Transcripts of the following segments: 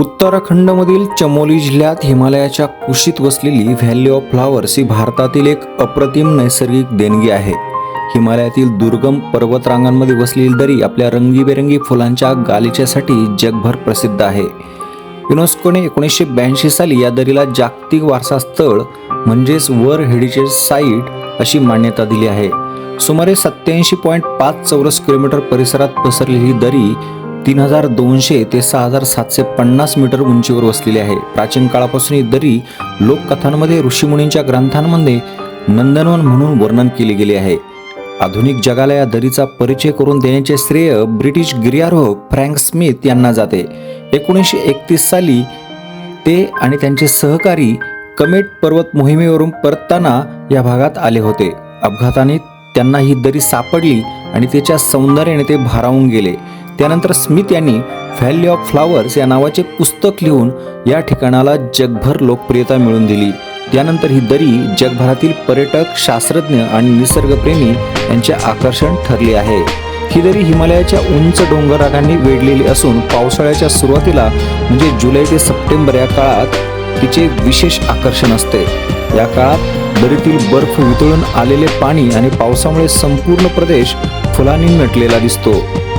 उत्तराखंडमधील चमोली जिल्ह्यात हिमालयाच्या कुशीत वसलेली व्हॅली ऑफ फ्लावर्स ही भारतातील एक अप्रतिम नैसर्गिक देणगी आहे. हिमालयातील दुर्गम पर्वतरांगांमध्ये वसलेली दरी आपल्या रंगीबेरंगी फुलांच्या गालिच्यासाठी जगभर प्रसिद्ध आहे. युनेस्कोने एकोणीसशे ब्याऐंशी साली या दरीला जागतिक वारसा स्थळ म्हणजेच वर हेरिटेज साईट अशी मान्यता दिली आहे. सुमारे सत्याऐंशी पॉईंट पाच चौरस किलोमीटर परिसरात पसरलेली दरी तीन हजार दोनशे ते सहा हजार सातशे पन्नास मीटर उंचीवर वसलेली आहे. प्राचीन काळापासून ही दरी लोककथांमध्ये ऋषीमुनींच्या ग्रंथांमध्ये नंदनवन म्हणून वर्णन केले गेले आहे. आधुनिक जगाला या दरीचा परिचय करून देण्याचे श्रेय ब्रिटिश गिर्यारोहक फ्रँक स्मिथ यांना जाते. एकोणीसशे एकतीस साली ते आणि त्यांचे सहकारी कमेट पर्वत मोहिमेवरून परतताना या भागात आले होते. अपघाताने त्यांना ही दरी सापडली आणि त्याच्या सौंदर्याने ते भारावून गेले. त्यानंतर स्मिथ यांनी व्हॅली ऑफ फ्लावर्स या नावाचे पुस्तक लिहून या ठिकाणाला जगभर लोकप्रियता मिळवून दिली. त्यानंतर ही दरी जगभरातील पर्यटक शास्त्रज्ञ आणि निसर्गप्रेमी यांचे आकर्षण ठरले आहे. ही दरी हिमालयाच्या उंच डोंगर वेढलेली असून पावसाळ्याच्या सुरुवातीला म्हणजे जुलै ते सप्टेंबर या काळात तिचे विशेष आकर्षण असते. या काळात दरीतील बर्फ वितळून आलेले पाणी आणि पावसामुळे संपूर्ण प्रदेश फुलांनी नटलेला दिसतो.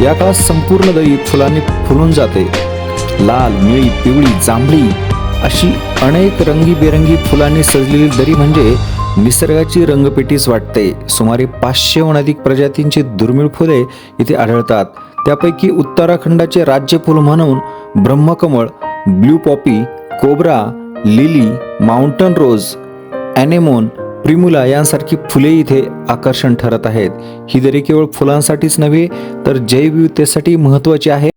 या काळात संपूर्ण दरी फुलांनी फुलून जाते. लाल निळी पिवळी जांभळी अशी अनेक रंगीबेरंगी फुलांनी सजलेली दरी म्हणजे निसर्गाची रंगपेटीच वाटते. सुमारे पाचशेहून अधिक प्रजातींची दुर्मिळ फुले इथे आढळतात. त्यापैकी उत्तराखंडाचे राज्य फुल म्हणून ब्रह्मकमळ blue poppy cobra lily mountain rose anemone primula यांसारखी फुले इथे आकर्षण ठरत आहेत. ही दरी केवळ फुलांसाठीच नव्हे तर जैवविविधतेसाठी महत्त्वाची आहे.